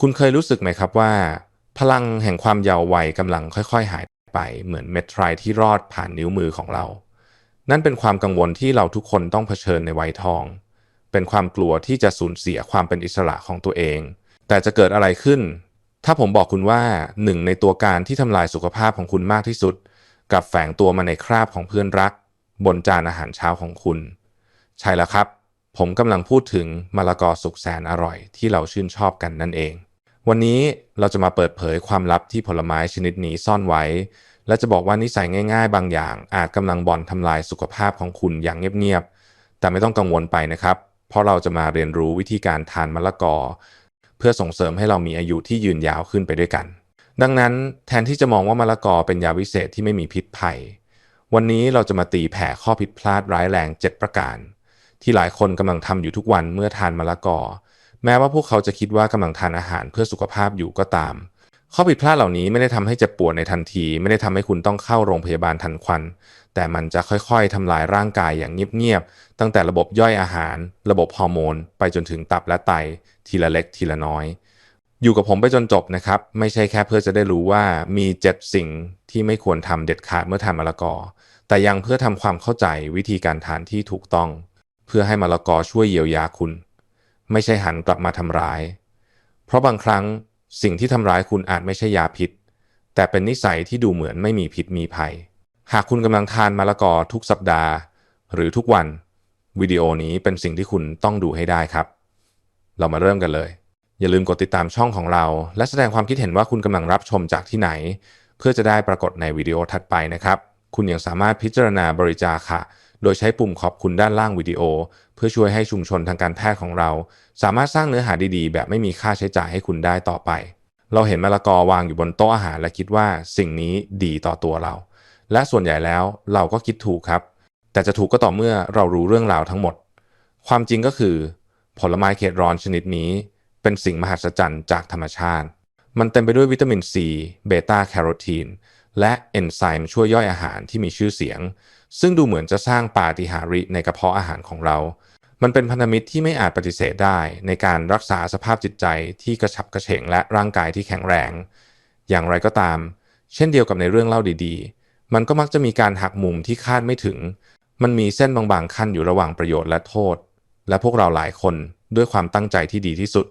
คุณเคยรู้สึกไหมครับว่า พลังแห่งความเยาว์วัยกำลังค่อยๆ หายไปเหมือนเม็ดทรายที่รอดผ่านนิ้วมือของเรา นั่นเป็นความกังวลที่เราทุกคนต้องเผชิญในวัยทอง เป็นความกลัวที่จะสูญเสียความเป็นอิสระของตัวเอง แต่จะเกิดอะไรขึ้น ถ้าผมบอกคุณว่าหนึ่งในตัวการที่ทำลายสุขภาพของคุณมากที่สุด กับแฝงตัวมาในคราบของเพื่อนรัก บนจานอาหารเช้าของคุณ ใช่แล้วครับ ผมกำลังพูดถึงมะละกอสุกแสนอร่อยที่เราชื่นชอบกันนั่นเอง วันนี้เราจะมาเปิดเผยความลับที่ผลไม้ชนิดนี้ซ่อนไว้ และจะบอกว่านิสัยง่ายๆ บางอย่าง อาจกำลังบ่อนทำลายสุขภาพของคุณอย่างเงียบๆ แต่ไม่ต้องกังวลไปนะครับ เพราะเราจะมาเรียนรู้วิธีการทานมะละกอ เพื่อส่งเสริมให้เรามีอายุที่ยืนยาวขึ้นไปด้วยกัน ดังนั้นแทนที่จะมองว่ามะละกอเป็นยาวิเศษที่ไม่มีพิษภัย วันนี้เราจะมาตีแผ่ข้อผิดพลาดร้ายแรง 7 ประการ ที่หลายคนกำลังทำอยู่ทุกวันเมื่อทานมะละกอ แม้ว่าพวกเขาจะคิดว่ากำลังทานอาหารเพื่อสุขภาพอยู่ก็ตาม ข้อผิดพลาดเหล่านี้ไม่ได้ทำให้เจ็บปวดในทันที ไม่ได้ทำให้คุณต้องเข้าโรงพยาบาลทันควัน แต่มันจะค่อยๆทำลายร่างกายอย่างเงียบๆตั้งแต่ระบบย่อยอาหาร ระบบฮอร์โมน ไปจนถึงตับและไต ทีละเล็กทีละน้อย อยู่กับผมไปจนจบนะครับ ไม่ใช่แค่เพื่อจะได้รู้ว่ามี7สิ่งที่ไม่ควรทำเด็ดขาดเมื่อทานมะละกอ แต่ยังเพื่อทำความเข้าใจวิธีการทานที่ถูกต้อง เพื่อให้มะละกอช่วยเยียวยาคุณ ไม่ใช่หันกลับมาทำร้าย เพราะบางครั้งสิ่งที่ทำร้ายคุณอาจไม่ใช่ยาพิษ แต่เป็นนิสัยที่ดูเหมือนไม่มีพิษมีภัย หากคุณกำลังทานมะละกอทุกสัปดาห์ หรือทุกวัน วิดีโอนี้เป็นสิ่งที่คุณต้องดูให้ได้ครับ เรามาเริ่มกันเลย อย่าลืมกดติดตามช่องของเรา และแสดงความคิดเห็นว่าคุณกำลังรับชมจากที่ไหน เพื่อจะได้ปรากฏในวิดีโอถัดไปนะครับ คุณยังสามารถพิจารณาบริจาคค่ะ โดยใช้ปุ่มขอบคุณด้านล่างวิดีโอ เพื่อช่วยให้ชุมชนทางการแพทย์ของเรา สามารถสร้างเนื้อหาดีๆ แบบไม่มีค่าใช้จ่ายให้คุณได้ต่อไป เราเห็นมะละกอวางอยู่บนโต๊ะอาหารและคิดว่าสิ่งนี้ดีต่อตัวเรา และส่วนใหญ่แล้วเราก็คิดถูกครับ แต่จะถูกก็ต่อเมื่อเรารู้เรื่องราวทั้งหมด ความจริงก็คือ ผลไม้เขตร้อนชนิดนี้ เป็นสิ่งมหัศจรรย์จากธรรมชาติ มันเต็มไปด้วยวิตามินซีเบต้าแคโรทีนและเอนไซม์ช่วยย่อยอาหารที่มีชื่อเสียง ซึ่งดูเหมือนจะสร้างปาฏิหาริย์ในกระเพาะอาหารของเรา มันเป็นพันธมิตรที่ไม่อาจปฏิเสธได้ในการรักษาสภาพจิตใจที่กระฉับกระเฉงและร่างกายที่แข็งแรง อย่างไรก็ตาม เช่นเดียวกับในเรื่องเล่าดีๆ มันก็มักจะมีการหักมุมที่คาดไม่ถึง มันมีเส้นบางๆขั้นอยู่ระหว่างประโยชน์และโทษ และพวกเราหลายคนด้วยความตั้งใจที่ดีที่สุด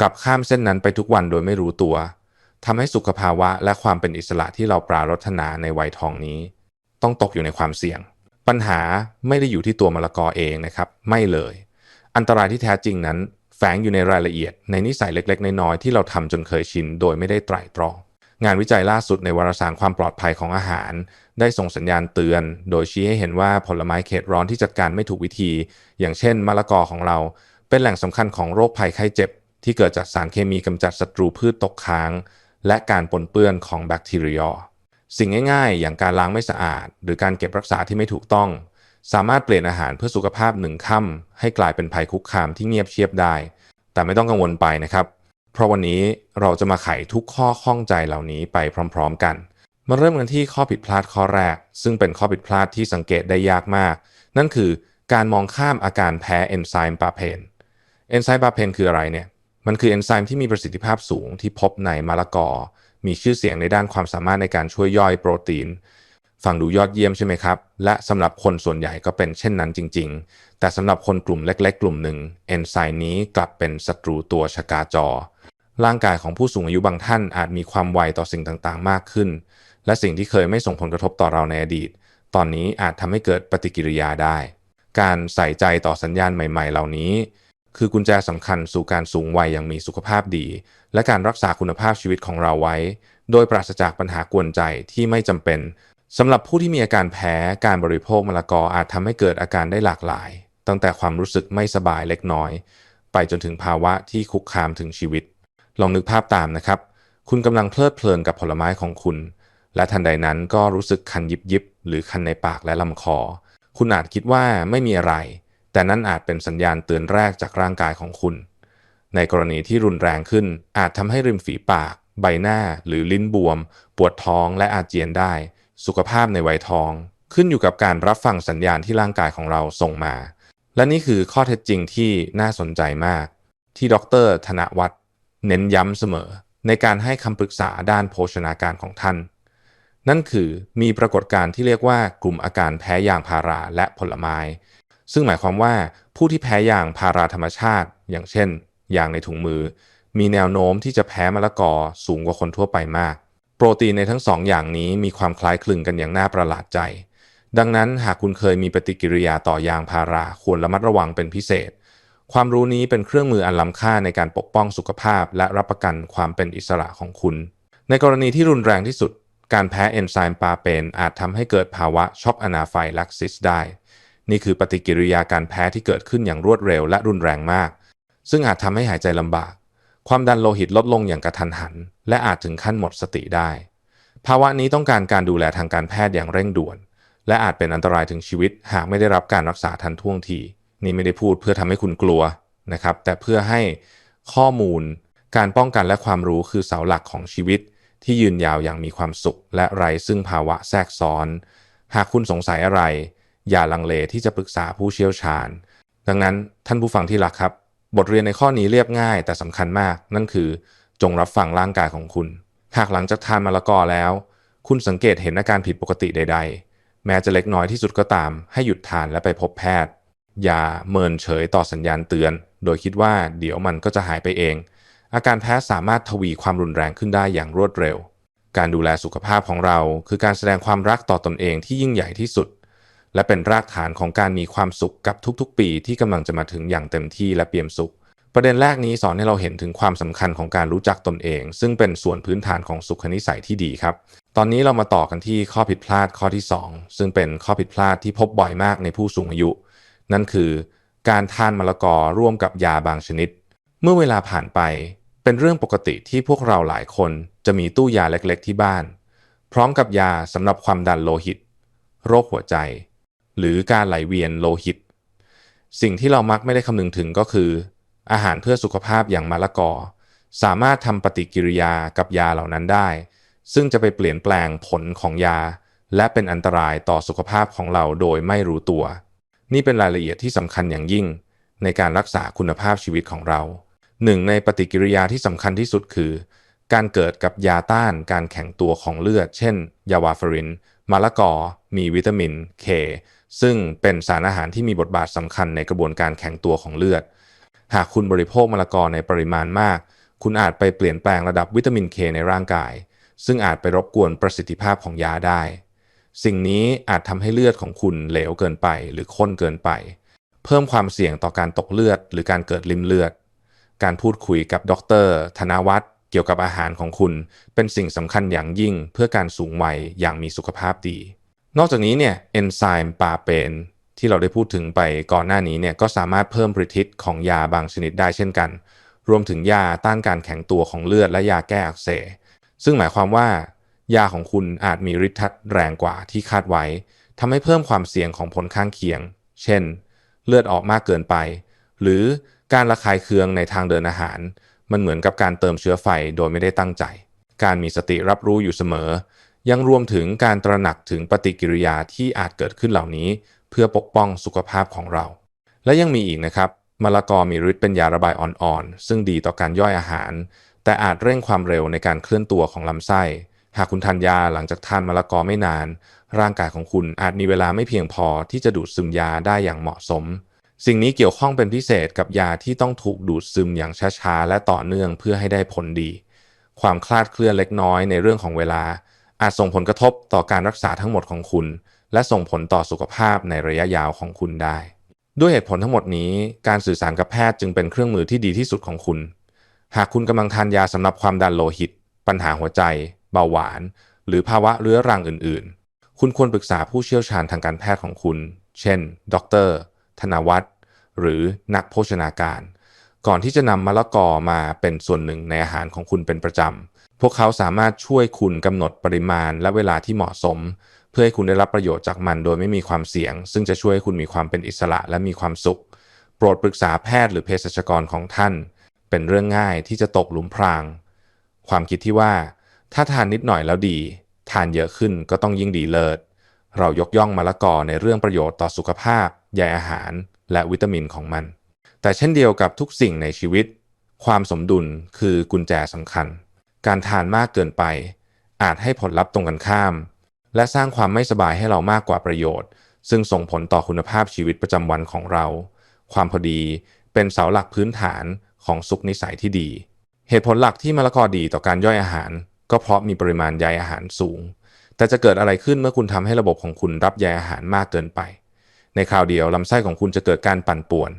กลับข้ามเส้นนั้นไปทุกวันโดยไม่รู้ตัวทำให้สุขภาวะและความเป็นอิสระที่เราปรารถนาในวัยทองนี้ ต้องตกอยู่ในความเสี่ยง ปัญหาไม่ได้อยู่ที่ตัวมะละกอเองนะครับ ไม่เลย อันตรายที่แท้จริงนั้น แฝงอยู่ในรายละเอียด ในนิสัยเล็กๆ น้อยๆที่เราทำจนเคยชินโดยไม่ได้ไตร่ตรอง งานวิจัยล่าสุดในวารสารความปลอดภัยของอาหาร ได้ส่งสัญญาณเตือน โดยชี้ให้เห็นว่าผลไม้เขตร้อนที่จัดการไม่ถูกวิธี อย่างเช่นมะละกอของเรา เป็นแหล่งสำคัญของโรคภัยไข้เจ็บ ที่เกิดจากสารเคมีกำจัดศัตรูพืชตกค้าง และการปนเปื้อนของแบคทีเรีย สิ่งง่ายๆ อย่างการล้างไม่สะอาด หรือการเก็บรักษาที่ไม่ถูกต้อง สามารถเปลี่ยนอาหารเพื่อสุขภาพหนึ่งค่ำให้กลายเป็นภัยคุกคามที่เงียบเชียบได้ แต่ไม่ต้องกังวลไปนะครับ เพราะวันนี้เราจะมาไขทุกข้อข้องใจเหล่านี้ไปพร้อม ๆ กัน มาเริ่มกันที่ข้อผิดพลาดข้อแรก ซึ่งเป็นข้อผิดพลาดที่สังเกตได้ยากมาก นั่นคือการมองข้ามอาการแพ้เอนไซม์ปาเพนเอนไซม์ปาเพนคืออะไรเนี่ยมันคือเอนไซม์ที่มีประสิทธิภาพสูงที่พบในมะละกอ มีชื่อเสียงในด้านความสามารถในการช่วยย่อยโปรตีน ฟังดูยอดเยี่ยมใช่ไหมครับ และสำหรับคนส่วนใหญ่ก็เป็นเช่นนั้นจริง ๆ แต่สำหรับคนกลุ่มเล็ก ๆ กลุ่มหนึ่งเอนไซม์นี้กลับเป็นศัตรูตัวชะกาจอ ร่างกายของผู้สูงอายุบางท่านอาจมีความไวต่อสิ่งต่างๆ มากขึ้น และสิ่งที่เคยไม่ส่งผลกระทบต่อเราในอดีต ตอนนี้อาจทำให้เกิดปฏิกิริยาได้ การใส่ใจต่อสัญญาณใหม่ ๆ เหล่านี้ คือกุญแจสำคัญสู่การสูงวัยอย่างมีสุขภาพดี และการรักษาคุณภาพชีวิตของเราไว้ โดยปราศจากปัญหากวนใจที่ไม่จำเป็นสำหรับผู้ที่มีอาการแพ้การบริโภคมะละกออาจทำให้เกิดอาการได้หลากหลาย ตั้งแต่ความรู้สึกไม่สบายเล็กน้อย ไปจนถึงภาวะที่คุกคามถึงชีวิต ลองนึกภาพตามนะครับ คุณกำลังเพลิดเพลินกับผลไม้ของคุณ และทันใดนั้นก็รู้สึกคันยิบยิบหรือคันในปากและลำคอ คุณอาจคิดว่าไม่มีอะไร แต่นั่นอาจเป็นสัญญาณเตือนแรกจากร่างกายของคุณ ในกรณีที่รุนแรงขึ้นอาจทำให้ริมฝีปาก ใบหน้า หรือลิ้นบวม ปวดท้องและอาเจียนได้ สุขภาพในวัยทอง ขึ้นอยู่กับการรับฟังสัญญาณที่ร่างกายของเราส่งมา และนี่คือข้อเท็จจริงที่น่าสนใจมาก ที่ดร ธนวัฒน์เน้นย้ำเสมอ ในการให้คำปรึกษาด้านโภชนาการของท่าน นั่นคือมีปรากฏการณ์ที่เรียกว่ากลุ่มอาการแพ้ยางพาราและผลไม้ ซึ่งหมายความว่าผู้ที่แพ้ยางพาราธรรมชาติ อย่างเช่นยางในถุงมือ มีแนวโน้มที่จะแพ้มะละกอสูงกว่าคนทั่วไปมาก โปรตีนในทั้งสองอย่างนี้มีความคล้ายคลึงกันอย่างน่าประหลาดใจ ดังนั้นหากคุณเคยมีปฏิกิริยาต่อยางพาราควรระมัดระวังเป็นพิเศษ ความรู้นี้เป็นเครื่องมืออันล้ำค่าในการปกป้องสุขภาพ และรับประกันความเป็นอิสระของคุณ ในกรณีที่รุนแรงที่สุด การแพ้เอนไซม์ปาเปนอาจทำให้เกิดภาวะช็อกอนาไฟลักซิสได้ นี่คือปฏิกิริยาการแพ้ที่เกิดขึ้นอย่างรวดเร็วและรุนแรงมาก ซึ่งอาจทำให้หายใจลำบาก ความดันโลหิตลดลงอย่างกระทันหัน และอาจถึงขั้นหมดสติได้ ภาวะนี้ต้องการการดูแลทางการแพทย์อย่างเร่งด่วน และอาจเป็นอันตรายถึงชีวิต หากไม่ได้รับการรักษาทันท่วงที นี่ไม่ได้พูดเพื่อทำให้คุณกลัวนะครับ แต่เพื่อให้ข้อมูล การป้องกันและความรู้คือเสาหลักของชีวิต ที่ยืนยาวอย่างมีความสุข และไร้ซึ่งภาวะแทรกซ้อน หากคุณสงสัยอะไร อย่าลังเลที่จะปรึกษาผู้เชี่ยวชาญ ดังนั้นท่านผู้ฟังที่รักครับ บทเรียนในข้อนี้เรียบง่าย แต่สำคัญมาก นั่นคือจงรับฟังร่างกายของคุณ หากหลังจากทานมะละกอแล้ว คุณสังเกตเห็นอาการผิดปกติใด ๆ แม้จะเล็กน้อยที่สุดก็ตาม ให้หยุดทานและไปพบแพทย์ อย่าเมินเฉยต่อสัญญาณเตือน โดยคิดว่าเดี๋ยวมันก็จะหายไปเอง อาการแพ้สามารถทวีความรุนแรงขึ้นได้อย่างรวดเร็ว การดูแลสุขภาพของเรา คือการแสดงความรักต่อตอนเองที่ยิ่งใหญ่ที่สุด และเป็นรากฐานของการมีความสุขกับทุกๆ ปีที่กำลังจะมาถึงอย่างเต็มที่และเปี่ยมสุข ประเด็นแรกนี้สอนให้เราเห็นถึงความสำคัญของการรู้จักตนเอง ซึ่งเป็นส่วนพื้นฐานของสุขนิสัยที่ดีครับ ตอนนี้เรามาต่อกันที่ข้อผิดพลาดข้อที่ 2 ซึ่งเป็นข้อผิดพลาดที่พบบ่อยมากในผู้สูงอายุ นั่นคือ การทานมะละกอร่วมกับยาบางชนิด เมื่อเวลาผ่านไป เป็นเรื่องปกติที่พวกเราหลายคนจะมีตู้ยาเล็กๆ ที่บ้าน พร้อมกับยาสำหรับความดันโลหิต โรคหัวใจ หรือการไหลเวียนโลหิต สิ่งที่เรามักไม่ได้คำนึงถึงก็คือ อาหารเพื่อสุขภาพอย่างมะละกอ สามารถทำปฏิกิริยากับยาเหล่านั้นได้ ซึ่งจะไปเปลี่ยนแปลงผลของยา และเป็นอันตรายต่อสุขภาพของเราโดยไม่รู้ตัว นี่เป็นรายละเอียดที่สำคัญอย่างยิ่ง ในการรักษาคุณภาพชีวิตของเราหนึ่งในปฏิกิริยาที่สำคัญที่สุดคือ การเกิดกับยาต้านการแข็งตัวของเลือด เช่น ยาวาฟารินมะละกอ มีวิตามิน K ซึ่งเป็นสารอาหารที่มีบทบาทสำคัญในกระบวนการแข็งตัวของเลือด หากคุณบริโภคมะละกอในปริมาณมาก คุณอาจไปเปลี่ยนแปลงระดับวิตามิน K ในร่างกาย ซึ่งอาจไปรบกวนประสิทธิภาพของยาได้ สิ่งนี้อาจทำให้เลือดของคุณเหลวเกินไปหรือข้นเกินไป เพิ่มความเสี่ยงต่อการตกเลือด หรือการเกิดลิ่มเลือด การพูดคุยกับดรธนวัฒน์เกี่ยวกับอาหารของคุณ เป็นสิ่งสำคัญอย่างยิ่งเพื่อการสูงวัยอย่างมีสุขภาพดี นอกจากนี้เนี่ยเอนไซม์ปาเปนที่เราได้พูดถึงไปก่อนหน้านี้เนี่ยก็สามารถเพิ่มฤทธิ์ของยาบางชนิดได้เช่นกัน รวมถึงยาต้านการแข็งตัวของเลือดและยาแก้อักเสบซึ่งหมายความว่ายาของคุณอาจมีฤทธิ์แรงกว่าที่คาดไว้ทำให้เพิ่มความเสี่ยงของผลข้างเคียง เช่น เลือดออกมากเกินไป หรือการระคายเคืองในทางเดินอาหาร มันเหมือนกับการเติมเชื้อไฟโดยไม่ได้ตั้งใจ การมีสติรับรู้อยู่เสมอ ยังรวมถึงการตระหนักถึงปฏิกิริยาที่อาจเกิดขึ้นเหล่านี้ เพื่อปกป้องสุขภาพของเรา และยังมีอีกนะครับมะละกอมีฤทธิ์เป็นยาระบายอ่อนๆ ซึ่งดีต่อการย่อยอาหาร แต่อาจเร่งความเร็วในการเคลื่อนตัวของลำไส้ หากคุณทานยาหลังจากทานมะละกอไม่นาน ร่างกายของคุณอาจมีเวลาไม่เพียงพอที่จะดูดซึมยาได้อย่างเหมาะสม สิ่งนี้เกี่ยวข้องเป็นพิเศษกับยาที่ต้องถูกดูดซึมอย่างช้าๆและต่อเนื่องเพื่อให้ได้ผลดี ความคลาดเคลื่อนเล็กน้อยในเรื่องของเวลา อาจส่งผลกระทบต่อการรักษาทั้งหมดของคุณ และส่งผลต่อสุขภาพในระยะยาวของคุณได้ ด้วยเหตุผลทั้งหมดนี้ การสื่อสารกับแพทย์จึงเป็นเครื่องมือที่ดีที่สุดของคุณ หากคุณกำลังทานยาสำหรับความดันโลหิต ปัญหาหัวใจ เบาหวาน หรือภาวะเรื้อรังอื่น ๆ คุณควรปรึกษาผู้เชี่ยวชาญทางการแพทย์ของคุณ เช่น ดร ธนวัฒน์หรือนักโภชนาการ ก่อนที่จะนำมะละกอมาเป็นส่วนหนึ่งในอาหารของคุณเป็นประจำ พวกเขาสามารถช่วยคุณกำหนดปริมาณและเวลาที่เหมาะสม เพื่อให้คุณได้รับประโยชน์จากมันโดยไม่มีความเสี่ยง ซึ่งจะช่วยให้คุณมีความเป็นอิสระและมีความสุข โปรดปรึกษาแพทย์หรือเภสัชกรของท่าน เป็นเรื่องง่ายที่จะตกหลุมพราง ความคิดที่ว่า ถ้าทานนิดหน่อยแล้วดี ทานเยอะขึ้นก็ต้องยิ่งดีเลิศเรายกย่องมะละกอในเรื่องประโยชน์ต่อสุขภาพใยอาหาร และวิตามินของมัน แต่เช่นเดียวกับทุกสิ่งในชีวิต ความสมดุลคือกุญแจสำคัญ การทานมากเกินไป อาจให้ผลลัพธ์ตรงกันข้าม และสร้างความไม่สบายให้เรามากกว่าประโยชน์ ซึ่งส่งผลต่อคุณภาพชีวิตประจำวันของเรา ความพอดีเป็นเสาหลักพื้นฐานของสุขนิสัยที่ดี เหตุผลหลักที่มะละกอดีต่อการย่อยอาหาร ก็เพราะมีปริมาณใยอาหารสูง แต่จะเกิดอะไรขึ้นเมื่อคุณทำให้ระบบของคุณรับใยอาหารมากเกินไป ในคราวเดียวลำไส้ของคุณจะเกิดการปั่นป่วน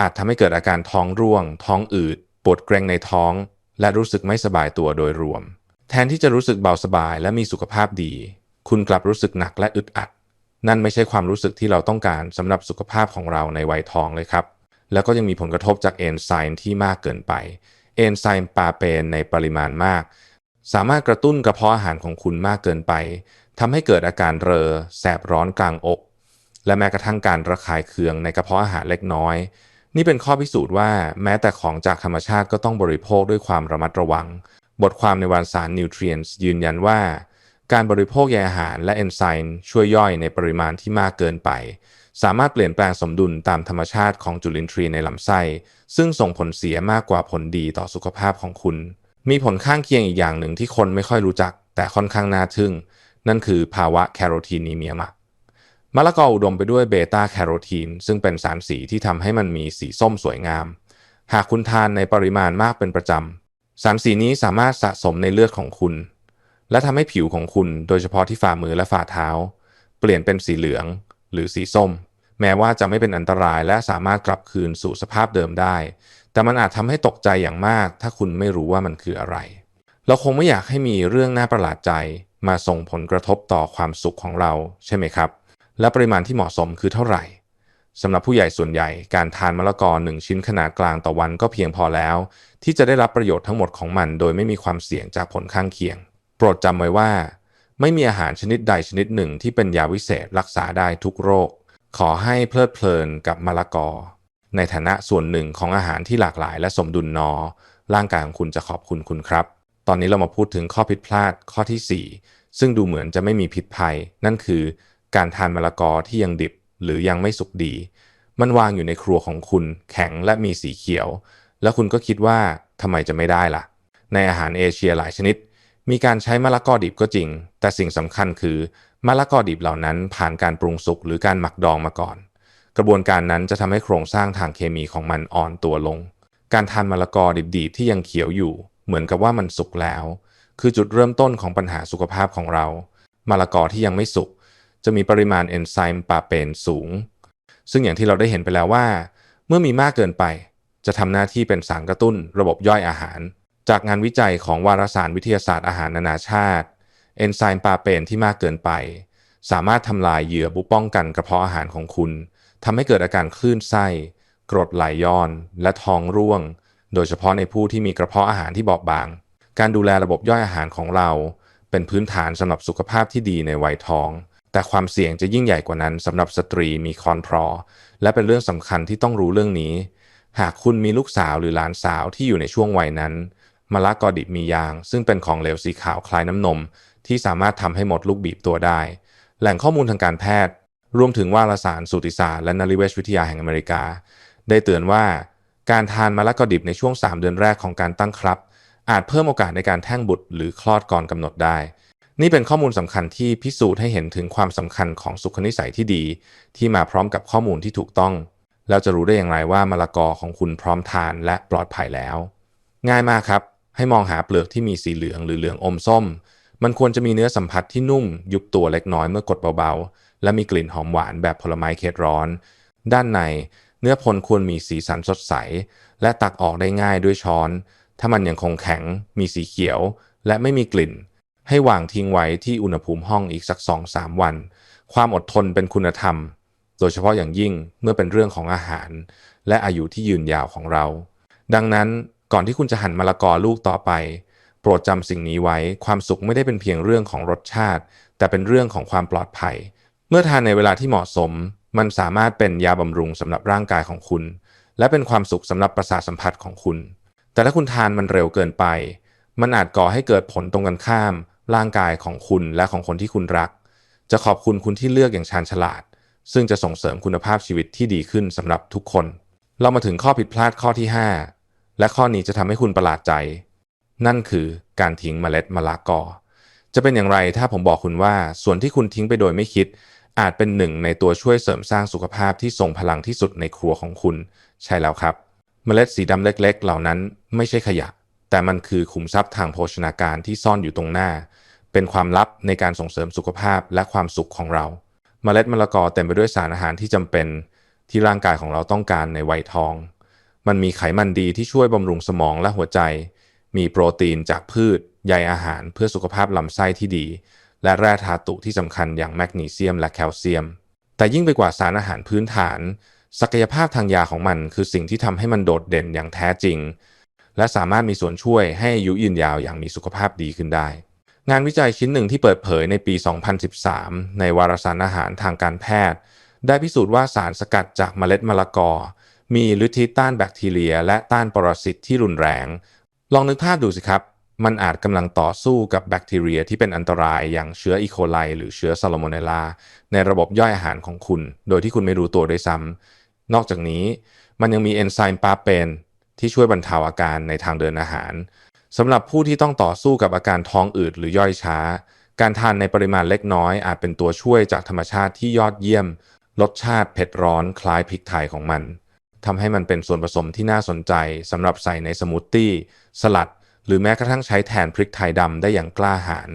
อาจทำให้เกิดอาการท้องร่วง ท้องอืด ปวดเกร็งในท้อง และรู้สึกไม่สบายตัวโดยรวม แทนที่จะรู้สึกเบาสบายและมีสุขภาพดี คุณกลับรู้สึกหนักและอึดอัด นั่นไม่ใช่ความรู้สึกที่เราต้องการสำหรับสุขภาพของเราในวัยทองเลยครับ แล้วก็ยังมีผลกระทบจากเอนไซม์ที่มากเกินไป เอนไซม์ปาเปนในปริมาณมาก สามารถกระตุ้นกระเพาะอาหารของคุณมากเกินไปทำให้เกิดอาการเรอ แสบร้อนกลางอก และแม้กระทั่งการระคายเคืองในกระเพาะอาหารเล็กน้อย นี่เป็นข้อพิสูจน์ว่าแม้แต่ของจากธรรมชาติก็ต้องบริโภคด้วยความระมัดระวัง บทความในวารสาร Nutrients ยืนยันว่า การบริโภคใยอาหารและเอนไซม์ช่วยย่อยในปริมาณที่มากเกินไป สามารถเปลี่ยนแปลงสมดุลตามธรรมชาติของจุลินทรีย์ในลำไส้ ซึ่งส่งผลเสียมากกว่าผลดีต่อสุขภาพของคุณ มีผลข้างเคียงอีกอย่างหนึ่งที่คนไม่ค่อยรู้จัก แต่ค่อนข้างน่าทึ่ง นั่นคือภาวะแคโรทีนีเมียมะ มะละกออุดมไปด้วยเบต้าแคโรทีนซึ่งเป็นสารสีที่ทำให้มันมีสีส้มสวยงาม หากคุณทานในปริมาณมากเป็นประจำ สารสีนี้สามารถสะสมในเลือดของคุณ และทำให้ผิวของคุณโดยเฉพาะที่ฝ่ามือและฝ่าเท้า เปลี่ยนเป็นสีเหลืองหรือสีส้ม แม้ว่าจะไม่เป็นอันตรายและสามารถกลับคืนสู่สภาพเดิมได้ แต่มันอาจทำให้ตกใจอย่างมาก ถ้าคุณไม่รู้ว่ามันคืออะไร เราคงไม่อยากให้มีเรื่องน่าประหลาดใจ มาส่งผลกระทบต่อความสุขของเรา ใช่ไหมครับ และปริมาณที่เหมาะสมคือเท่าไหร่สำหรับผู้ใหญ่ส่วนใหญ่การทานมะละกอหนึ่งชิ้นขนาดกลางต่อวันก็เพียงพอแล้ว ที่จะได้รับประโยชน์ทั้งหมดของมัน โดยไม่มีความเสี่ยงจากผลข้างเคียง โปรดจำไว้ว่า ไม่มีอาหารชนิดใดชนิดหนึ่งที่เป็นยาวิเศษรักษาได้ทุกโรค ขอให้เพลิดเพลินกับมะละกอ ในฐานะส่วนหนึ่งของอาหารที่หลากหลาย และสมดุลนอ ร่างกายของคุณจะขอบคุณคุณครับ ตอนนี้เรามาพูดถึงข้อผิดพลาดข้อที่ 4 ซึ่งดูเหมือนจะไม่มีพิษภัย นั่นคือ การทานมะละกอที่ยังดิบหรือยังไม่สุกดี มันวางอยู่ในครัวของคุณแข็งและมีสีเขียว แล้วคุณก็คิดว่าทำไมจะไม่ได้ล่ะ ในอาหารเอเชียหลายชนิด มีการใช้มะละกอดิบก็จริง แต่สิ่งสำคัญคือมะละกอดิบเหล่านั้นผ่านการปรุงสุกหรือการหมักดองมาก่อน กระบวนการนั้นจะทำให้โครงสร้างทางเคมีของมันอ่อนตัวลง การทานมะละกอดิบๆที่ยังเขียวอยู่ เหมือนกับว่ามันสุกแล้ว คือจุดเริ่มต้นของปัญหาสุขภาพของเรามะละกอที่ยังไม่สุก จะมีปริมาณเอนไซม์ปาเปนสูง ซึ่งอย่างที่เราได้เห็นไปแล้วว่า เมื่อมีมากเกินไป จะทำหน้าที่เป็นสารกระตุ้นระบบย่อยอาหาร จากงานวิจัยของวารสารวิทยาศาสตร์อาหารนานาชาติ เอนไซม์ปาเปนที่มากเกินไป สามารถทำลายเหยื่อบุป้องกันกระเพาะอาหารของคุณทำให้เกิดอาการคลื่นไส้ กรดไหลย้อน และท้องร่วง โดยเฉพาะในผู้ที่มีกระเพาะอาหารที่บอบบาง การดูแลระบบย่อยอาหารของเรา เป็นพื้นฐานสำหรับสุขภาพที่ดีในวัยท้อง แต่ความเสี่ยงจะยิ่งใหญ่กว่านั้นสำหรับสตรีมีคอนพรอ และเป็นเรื่องสำคัญที่ต้องรู้เรื่องนี้ หากคุณมีลูกสาวหรือหลานสาวที่อยู่ในช่วงวัยนั้นมะละกอดิบมียาง ซึ่งเป็นของเหลวสีขาวคล้ายน้ำนม ที่สามารถทำให้หมดลูกบีบตัวได้ แหล่งข้อมูลทางการแพทย์ รวมถึงวารสารสูติศาสตร์และนริเวชวิทยาแห่งอเมริกา ได้เตือนว่า การทานมะละกอดิบในช่วง 3 เดือนแรกของการตั้งครรภ์อาจเพิ่มโอกาสในการแท้งบุตรหรือคลอดก่อนกำหนดได้ นี่เป็นข้อมูลสำคัญที่พิสูจน์ให้เห็นถึงความสำคัญของสุขนิสัยที่ดี ที่มาพร้อมกับข้อมูลที่ถูกต้อง แล้วจะรู้ได้อย่างไรว่ามะละกอของคุณพร้อมทานและปลอดภัยแล้ว ง่ายมากครับ ให้มองหาเปลือกที่มีสีเหลืองหรือเหลืองอมส้ม มันควรจะมีเนื้อสัมผัสที่นุ่ม ยุบตัวเล็กน้อยเมื่อกดเบาๆ และมีกลิ่นหอมหวานแบบผลไม้เขตร้อน ด้านในเนื้อพลควรมีสีสันสดใส และตักออกได้ง่ายด้วยช้อน ถ้ามันยังคงแข็ง มีสีเขียว และไม่มีกลิ่น ให้วางทิ้งไว้ที่อุณหภูมิห้องอีกสัก 2-3 วัน ความอดทนเป็นคุณธรรม โดยเฉพาะอย่างยิ่งเมื่อเป็นเรื่องของอาหาร และอายุที่ยืนยาวของเรา ดังนั้นก่อนที่คุณจะหั่นมะละกอลูกต่อไป โปรดจำสิ่งนี้ไว้ ความสุขไม่ได้เป็นเพียงเรื่องของรสชาติ แต่เป็นเรื่องของความปลอดภัย เมื่อทานในเวลาที่เหมาะสม มันสามารถเป็นยาบำรุงสำหรับร่างกายของคุณ และเป็นความสุขสำหรับประสาทสัมผัสของคุณ แต่ถ้าคุณทานมันเร็วเกินไป มันอาจก่อให้เกิดผลตรงกันข้าม ร่างกายของคุณและของคนที่คุณรัก จะขอบคุณคุณที่เลือกอย่างชาญฉลาด ซึ่งจะส่งเสริมคุณภาพชีวิตที่ดีขึ้นสำหรับทุกคน เรามาถึงข้อผิดพลาดข้อที่ 5 และข้อนี้จะทำให้คุณประหลาดใจ นั่นคือการทิ้งเมล็ดมะละกอ จะเป็นอย่างไรถ้าผมบอกคุณว่า ส่วนที่คุณทิ้งไปโดยไม่คิด อาจเป็นหนึ่งในตัวช่วยเสริมสร้างสุขภาพที่ทรงพลังที่สุดในครัวของคุณ ใช่แล้วครับ เมล็ดสีดำเล็ก ๆ เหล่านั้นไม่ใช่ขยะ แต่มันคือขุมทรัพย์ทางโภชนาการที่ซ่อนอยู่ตรงหน้า เป็นความลับในการส่งเสริมสุขภาพและความสุขของเราเมล็ดมะละกอเต็มไปด้วยสารอาหารที่จำเป็นที่ร่างกายของเราต้องการในวัยทอง มันมีไขมันดีที่ช่วยบำรุงสมองและหัวใจ มีโปรตีนจากพืช ใยอาหารเพื่อสุขภาพลำไส้ที่ดี และแร่ธาตุที่สำคัญอย่างแมกนีเซียมและแคลเซียม แต่ยิ่งไปกว่าสารอาหารพื้นฐาน ศักยภาพทางยาของมัน คือสิ่งที่ทำให้มันโดดเด่นอย่างแท้จริง และสามารถมีส่วนช่วยให้อายุยืนยาวอย่างมีสุขภาพดีขึ้นได้ งานวิจัยชิ้นหนึ่งที่เปิดเผยในปี 2013 ในวารสารอาหารทางการแพทย์ ได้พิสูจน์ว่าสารสกัดจากเมล็ดมะละกอ มีฤทธิ์ต้านแบคทีเรีย และต้านปรสิตที่รุนแรง ลองนึกภาพดูสิครับ มันอาจกำลังต่อสู้กับแบคทีเรียที่เป็นอันตรายอย่างเชื้ออีโคไลหรือเชื้อซาลโมเนลลาในระบบย่อยอาหารของคุณ โดยที่คุณไม่รู้ตัวด้วยซ้ำนอกจากนี้มันยังมีเอนไซม์ปาเปนที่ช่วยบรรเทาอาการในทางเดินอาหาร สำหรับผู้ที่ต้องต่อสู้กับอาการท้องอืดหรือย่อยช้า การทานในปริมาณเล็กน้อยอาจเป็นตัวช่วยจากธรรมชาติที่ยอดเยี่ยม รสชาติเผ็ดร้อนคล้ายพริกไทยของมันทำให้มันเป็นส่วนผสมที่น่าสนใจสำหรับใส่ในสมูทตี้ สลัด หรือแม้กระทั่งใช้แทนพริกไทยดำได้อย่างกล้าหาญ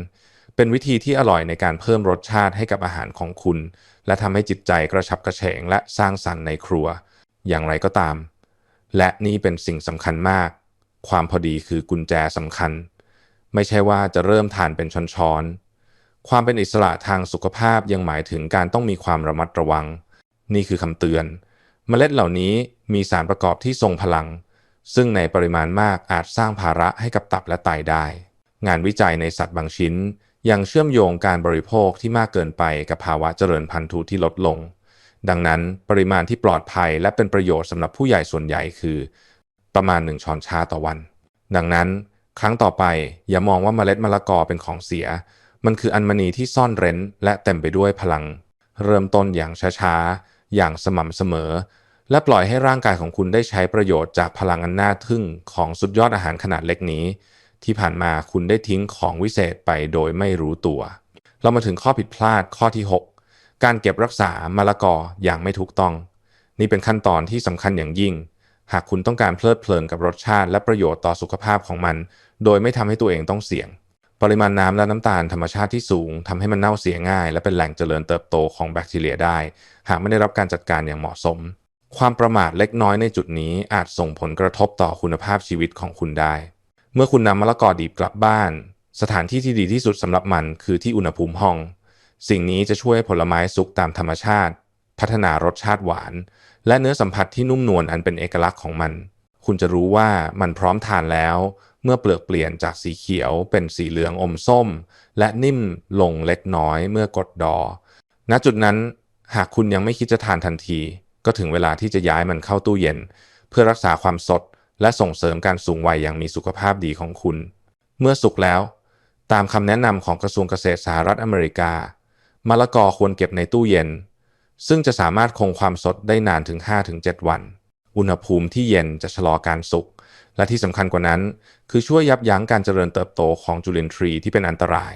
เป็นวิธีที่อร่อยในการเพิ่มรสชาติให้กับอาหารของคุณ และทำให้จิตใจกระชับกระเฉงและสร้างสรรค์ในครัว อย่างไรก็ตาม และนี่เป็นสิ่งสำคัญมาก ความพอดีคือกุญแจสำคัญ ไม่ใช่ว่าจะเริ่มทานเป็นช้อนๆ ความเป็นอิสระทางสุขภาพยังหมายถึงการต้องมีความระมัดระวัง นี่คือคำเตือน เมล็ดเหล่านี้มีสารประกอบที่ทรงพลัง ซึ่งในปริมาณมากอาจสร้างภาระให้กับตับและไตได้ งานวิจัยในสัตว์บางชิ้น ยังเชื่อมโยงการบริโภคที่มากเกินไปกับภาวะเจริญพันธุ์ที่ลดลงดังนั้นปริมาณที่ปลอดภัยและเป็นประโยชน์สำหรับผู้ใหญ่ส่วนใหญ่คือ ประมาณ 1 ช้อนชาต่อวัน ดังนั้นครั้งต่อไปอย่ามองว่าเมล็ดมะละกอเป็นของเสีย มันคืออัญมณีที่ซ่อนเร้น และเต็มไปด้วยพลัง เริ่มต้นอย่างช้าๆ อย่างสม่ำเสมอ และปล่อยให้ร่างกายของคุณได้ใช้ประโยชน์จากพลังอันน่าทึ่งของสุดยอดอาหารขนาดเล็กนี้ ที่ผ่านมาคุณได้ทิ้งของวิเศษไปโดยไม่รู้ตัว เรามาถึงข้อผิดพลาดข้อที่ 6 การเก็บรักษามะละกออย่างไม่ถูกต้อง นี่เป็นขั้นตอนที่สำคัญอย่างยิ่ง หากคุณต้องการเพลิดเพลินกับรสชาติและประโยชน์ต่อสุขภาพของมัน โดยไม่ทำให้ตัวเองต้องเสี่ยง ปริมาณน้ำและน้ำตาลธรรมชาติที่สูงทำให้มันเน่าเสียง่าย และเป็นแหล่งเจริญเติบโตของแบคทีเรียได้ หากไม่ได้รับการจัดการอย่างเหมาะสม ความประมาทเล็กน้อยในจุดนี้อาจส่งผลกระทบต่อคุณภาพชีวิตของคุณได้ เมื่อคุณนำมะละกอดิบกลับบ้าน สถานที่ที่ดีที่สุดสำหรับมันคือที่อุณหภูมิห้อง สิ่งนี้จะช่วยผลไม้สุกตามธรรมชาติ พัฒนารสชาติหวาน และเนื้อสัมผัสที่นุ่มนวลอันเป็นเอกลักษณ์ของมัน คุณจะรู้ว่ามันพร้อมทานแล้ว เมื่อเปลือกเปลี่ยนจากสีเขียว เป็นสีเหลืองอมส้ม และนิ่มลงเล็กน้อยเมื่อกดดอ ณจุดนั้นหากคุณยังไม่คิดจะทานทันที ก็ถึงเวลาที่จะย้ายมันเข้าตู้เย็น เพื่อรักษาความสด และส่งเสริมการสูงวัยอย่างมีสุขภาพดีของคุณ เมื่อสุกแล้ว ตามคำแนะนำของกระทรวงเกษตรสหรัฐอเมริกามะละกอควรเก็บในตู้เย็น ซึ่งจะสามารถคงความสดได้นานถึง 5-7 วัน อุณหภูมิที่เย็นจะชะลอการสุก และที่สำคัญกว่านั้น คือช่วยยับยั้งการเจริญเติบโตของจุลินทรีย์ที่เป็นอันตราย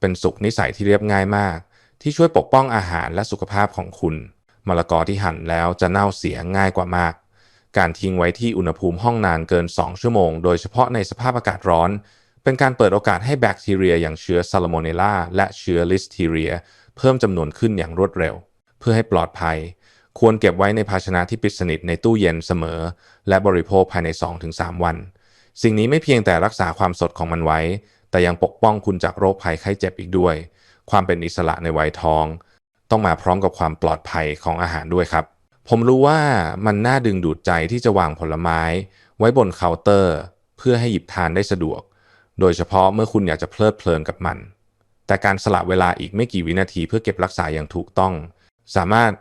เป็นสุขนิสัยที่เรียบง่ายมาก ที่ช่วยปกป้องอาหารและสุขภาพของคุณ มะละกอที่หั่นแล้วจะเน่าเสียง่ายกว่ามาก การทิ้งไว้ที่อุณหภูมิห้องนานเกิน 2 ชั่วโมง โดยเฉพาะในสภาพอากาศร้อนเป็นการเปิดโอกาสให้แบคทีเรียอย่างเชื้อซาลโมเนลลาและเชื้อลิสทีเรีย เพิ่มจำนวนขึ้นอย่างรวดเร็ว เพื่อให้ปลอดภัย ควรเก็บไว้ในภาชนะที่ปิดสนิทในตู้เย็นเสมอ และบริโภคภายใน 2-3 วัน สิ่งนี้ไม่เพียงแต่รักษาความสดของมันไว้ แต่ยังปกป้องคุณจากโรคภัยไข้เจ็บอีกด้วย ความเป็นอิสระในวัยทอง ต้องมาพร้อมกับความปลอดภัยของอาหารด้วยครับ ผมรู้ว่ามันน่าดึงดูดใจที่จะวางผลไม้ ไว้บนเคาน์เตอร์ เพื่อให้หยิบทานได้สะดวก โดยเฉพาะเมื่อคุณอยากจะเพลิดเพลินกับมันแต่การสละเวลาอีกไม่กี่วินาทีเพื่อเก็บรักษาอย่างถูกต้อง สามารถ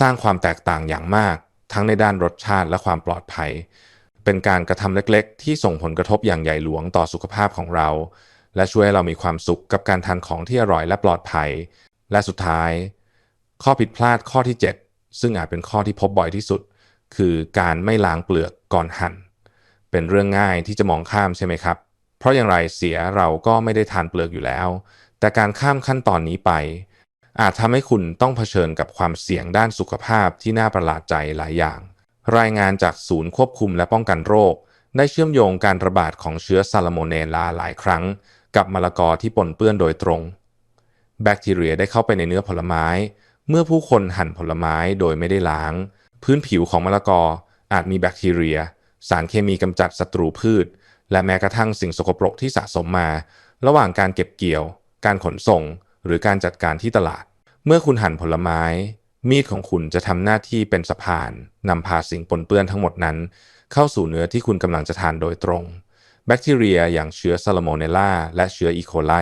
สร้างความแตกต่างอย่างมาก ทั้งในด้านรสชาติและความปลอดภัย เป็นการกระทำเล็กๆ ที่ส่งผลกระทบอย่างใหญ่หลวงต่อสุขภาพของเรา และช่วยให้เรามีความสุขกับการทานของที่อร่อยและปลอดภัย และสุดท้าย ข้อผิดพลาดข้อที่ 7 ซึ่งอาจเป็นข้อที่พบบ่อยที่สุด คือการไม่ล้างเปลือกก่อนหั่น เป็นเรื่องง่ายที่จะมองข้ามใช่ไหมครับ เพราะอย่างไรเสียเราก็ไม่ได้ทานเปลือกอยู่แล้ว แต่การข้ามขั้นตอนนี้ไป อาจทำให้คุณต้องเผชิญกับความเสี่ยงด้านสุขภาพที่น่าประหลาดใจหลายอย่าง รายงานจากศูนย์ควบคุมและป้องกันโรค ได้เชื่อมโยงการระบาดของเชื้อซาลโมเนลลาหลายครั้ง กับมะละกอที่ปนเปื้อนโดยตรง แบคทีเรียได้เข้าไปในเนื้อผลไม้ เมื่อผู้คนหั่นผลไม้โดยไม่ได้ล้าง พื้นผิวของมะละกออาจมีแบคทีเรีย สารเคมีกำจัดศัตรูพืช และแม้กระทั่งสิ่งสกปรกที่สะสมมา ระหว่างการเก็บเกี่ยว การขนส่ง หรือการจัดการที่ตลาด เมื่อคุณหั่นผลไม้ มีดของคุณจะทำหน้าที่เป็นสะพานนำพาสิ่งปนเปื้อนทั้งหมดนั้น เข้าสู่เนื้อที่คุณกำลังจะทานโดยตรง แบคทีเรียอย่างเชื้อซาลโมเนลลาและเชื้ออีโคไล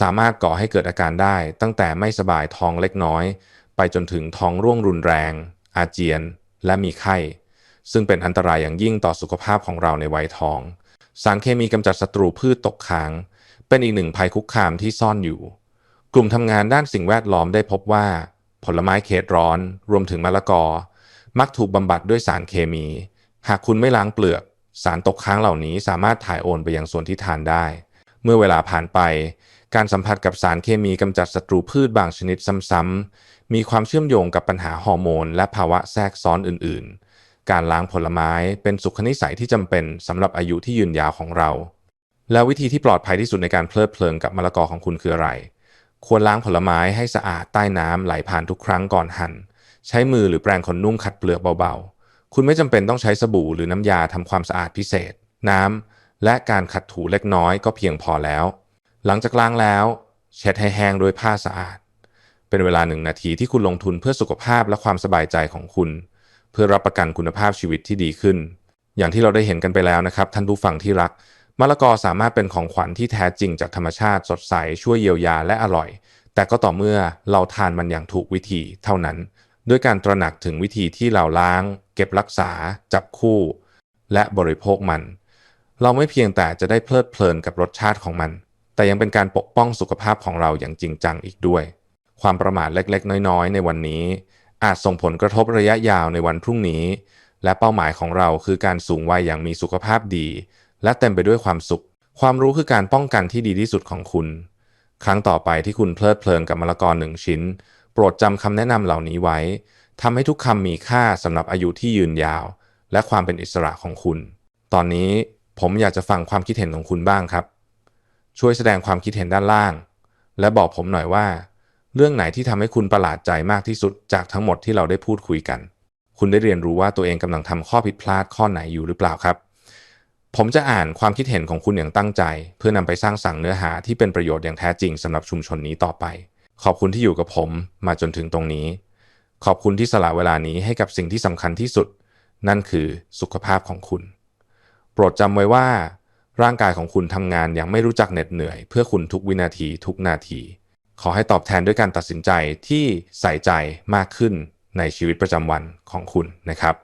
สามารถก่อให้เกิดอาการได้ ตั้งแต่ไม่สบายท้องเล็กน้อย ไปจนถึงท้องร่วงรุนแรง อาเจียน และมีไข้ ซึ่งเป็นอันตรายอย่างยิ่งต่อสุขภาพของเราในวัยทอง สารเคมีกำจัดศัตรูพืชตกค้าง เป็นอีกหนึ่งภัยคุกคามที่ซ่อนอยู่ กลุ่มทำงานด้านสิ่งแวดล้อมได้พบว่า ผลไม้เขตร้อน รวมถึงมะละกอ มักถูกบำบัดด้วยสารเคมี หากคุณไม่ล้างเปลือก สารตกค้างเหล่านี้สามารถถ่ายโอนไปยังส่วนที่ทานได้ เมื่อเวลาผ่านไป การสัมผัสกับสารเคมีกำจัดศัตรูพืชบางชนิดซ้ำๆมีความเชื่อมโยงกับปัญหาฮอร์โมน และภาวะแทรกซ้อนอื่น ๆ การล้างผลไม้เป็นสุขนิสัยที่จำเป็นสำหรับอายุที่ยืนยาวของเรา แล้ววิธีที่ปลอดภัยที่สุดในการเพลิดเพลินกับมะละกอของคุณคืออะไร ควรล้างผลไม้ให้สะอาดใต้น้ำไหลผ่านทุกครั้งก่อนหั่น ใช้มือหรือแปรงขนนุ่มขัดเปลือกเบาๆ คุณไม่จำเป็นต้องใช้สบู่หรือน้ำยาทำความสะอาดพิเศษ น้ำและการขัดถูเล็กน้อยก็เพียงพอแล้ว หลังจากล้างแล้ว เช็ดให้แห้งด้วยผ้าสะอาด เป็นเวลาหนึ่งนาทีที่คุณลงทุนเพื่อสุขภาพและความสบายใจของคุณ เพื่อรับประกันคุณภาพชีวิตที่ดีขึ้น อย่างที่เราได้เห็นกันไปแล้วนะครับ ท่านผู้ฟังที่รัก มะละกอสามารถเป็นของขวัญที่แท้จริงจากธรรมชาติสดใสช่วยเยียวยาและอร่อย แต่ก็ต่อเมื่อเราทานมันอย่างถูกวิธีเท่านั้น ด้วยการตระหนักถึงวิธีที่เราล้าง เก็บรักษา จับคู่ และบริโภคมัน เราไม่เพียงแต่จะได้เพลิดเพลินกับรสชาติของมัน แต่ยังเป็นการปกป้องสุขภาพของเราอย่างจริงจังอีกด้วย ความประมาทเล็กๆ น้อยๆ ในวันนี้ อาจส่งผลกระทบระยะยาวในวันพรุ่งนี้ และเป้าหมายของเราคือการสูงวัยอย่างมีสุขภาพดี และเต็มไปด้วยความสุข ความรู้คือการป้องกันที่ดีที่สุดของคุณ ครั้งต่อไปที่คุณเพลิดเพลินกับมะละกอหนึ่งชิ้น โปรดจำคำแนะนำเหล่านี้ไว้ทำให้ทุกคำมีค่าสำหรับอายุที่ยืนยาว และความเป็นอิสระของคุณ ตอนนี้ผมอยากจะฟังความคิดเห็นของคุณบ้างครับ ช่วยแสดงความคิดเห็นด้านล่าง และบอกผมหน่อยว่า เรื่องไหนที่ทำให้คุณประหลาดใจมากที่สุดจากทั้งหมดที่เราได้พูดคุยกัน คุณได้เรียนรู้ว่าตัวเองกำลังทำข้อผิดพลาดข้อไหนอยู่หรือเปล่าครับ ผมจะอ่านความคิดเห็นของคุณอย่างตั้งใจ เพื่อนำไปสร้างสรรค์เนื้อหาที่เป็นประโยชน์อย่างแท้จริงสำหรับชุมชนนี้ต่อไป ขอบคุณที่อยู่กับผมมาจนถึงตรงนี้ ขอบคุณที่สละเวลานี้ให้กับสิ่งที่สำคัญที่สุด นั่นคือสุขภาพของคุณ โปรดจำไว้ว่า ร่างกายของคุณทำงานอย่างไม่รู้จักเหน็ดเหนื่อย เพื่อคุณทุกวินาทีทุกนาที ขอให้ตอบแทนด้วยการตัดสินใจที่ใส่ใจมากขึ้นในชีวิตประจำวันของคุณนะครับ